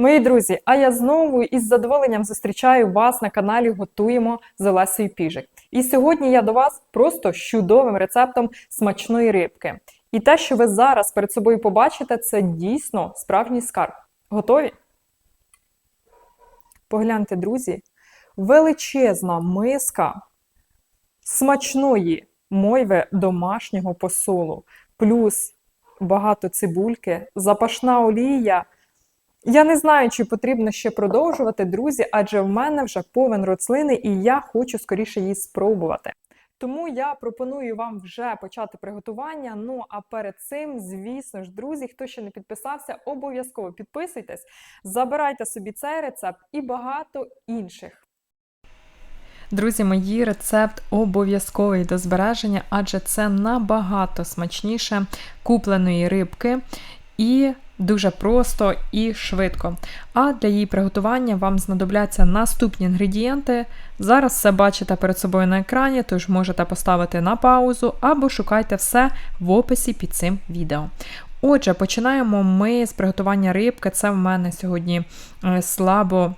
Мої друзі, а я знову із задоволенням зустрічаю вас на каналі Готуємо з Олесею Піжик. І сьогодні я до вас просто чудовим рецептом смачної рибки. І те, що ви зараз перед собою побачите, це дійсно справжній скарб. Готові? Погляньте, друзі, величезна миска смачної мойви домашнього посолу, плюс багато цибульки, запашна олія. Я не знаю, чи потрібно ще продовжувати, друзі, адже в мене вже повен рослини, і я хочу скоріше її спробувати. Тому я пропоную вам вже почати приготування. Ну а перед цим, звісно ж, друзі, хто ще не підписався, обов'язково підписуйтесь, забирайте собі цей рецепт і багато інших. Друзі, мої рецепт обов'язковий до збереження, адже це набагато смачніше купленої рибки і дуже просто і швидко. А для її приготування вам знадобляться наступні інгредієнти. Зараз все бачите перед собою на екрані, тож можете поставити на паузу або шукайте все в описі під цим відео. Отже, починаємо ми з приготування рибки. Це в мене сьогодні е, слабо.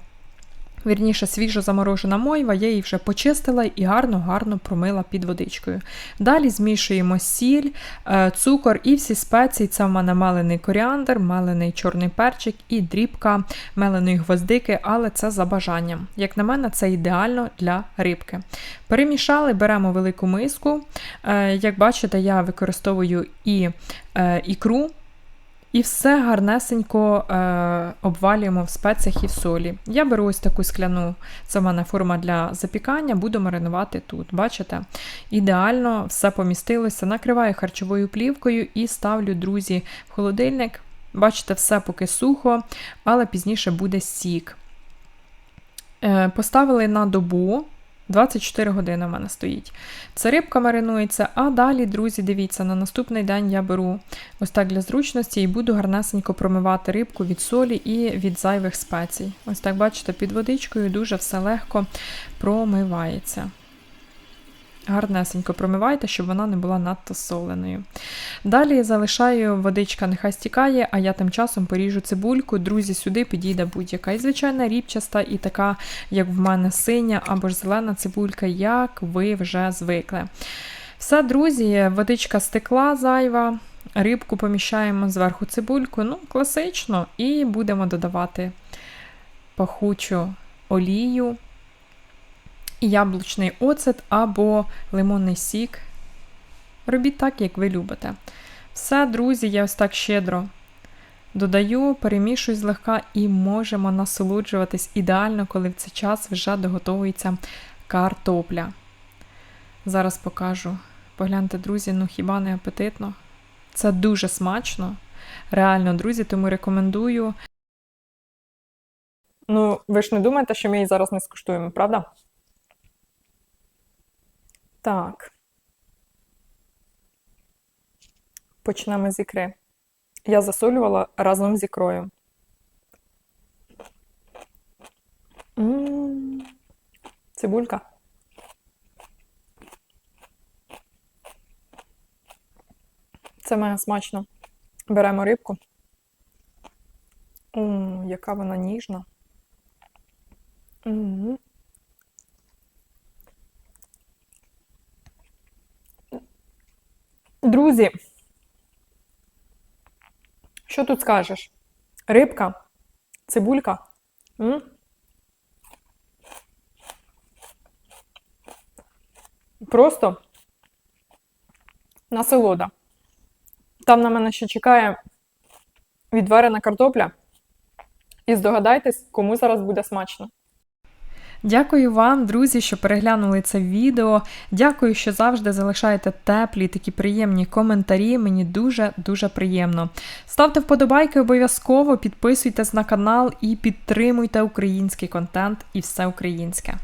Вірніше, свіжо заморожена мойва, я її вже почистила і гарно-гарно промила під водичкою. Далі змішуємо сіль, е, цукор і всі спеції. Це в мене мелений коріандр, мелений чорний перчик і дрібка меленої гвоздики, але це за бажанням. Як на мене, це ідеально для рибки. Перемішали, беремо велику миску. Е, Як бачите, я використовую і е, ікру. І все гарнесенько е, обвалюємо в спеціях і в солі. Я беру ось таку скляну, це в мене форма для запікання, буду маринувати тут. Бачите? Ідеально все помістилося. Накриваю харчовою плівкою і ставлю, друзі, в холодильник. Бачите, все поки сухо, але пізніше буде сік. Е, Поставили на добу. 24 години в мене стоїть. Це рибка маринується, а далі, друзі, дивіться, на наступний день я беру ось так для зручності і буду гарнесенько промивати рибку від солі і від зайвих спецій. Ось так, бачите, під водичкою дуже все легко промивається. Гарнесенько промивайте, щоб вона не була надто соленою. Далі залишаю водичка, нехай стікає, а я тим часом поріжу цибульку. Друзі, сюди підійде будь-яка. І звичайна ріпчаста, і така, як в мене, синя або ж зелена цибулька, як ви вже звикли. Все, друзі, водичка стекла зайва, рибку поміщаємо зверху цибульку, ну, класично, і будемо додавати пахучу олію і яблучний оцет або лимонний сік. Робіть так, як ви любите. Все, друзі, я ось так щедро додаю, перемішую злегка і можемо насолоджуватись ідеально, коли в цей час вже доготовується картопля. Зараз покажу. Погляньте, друзі, ну хіба не апетитно? Це дуже смачно. Реально, друзі, тому рекомендую. Ну, ви ж не думаєте, що ми її зараз не скуштуємо, правда? Так. Почнемо з ікри. Я засолювала разом з ікрою. М, Цибулька. Це має смачно. Беремо рибку. М, яка вона ніжна. М. Друзі, що тут скажеш? Рибка, цибулька. М? Просто насолода. Там на мене ще чекає відварена картопля. І здогадайтесь, кому зараз буде смачно. Дякую вам, друзі, що переглянули це відео. Дякую, що завжди залишаєте теплі, такі приємні коментарі. Мені дуже-дуже приємно. Ставте вподобайки обов'язково, підписуйтесь на канал і підтримуйте український контент і все українське.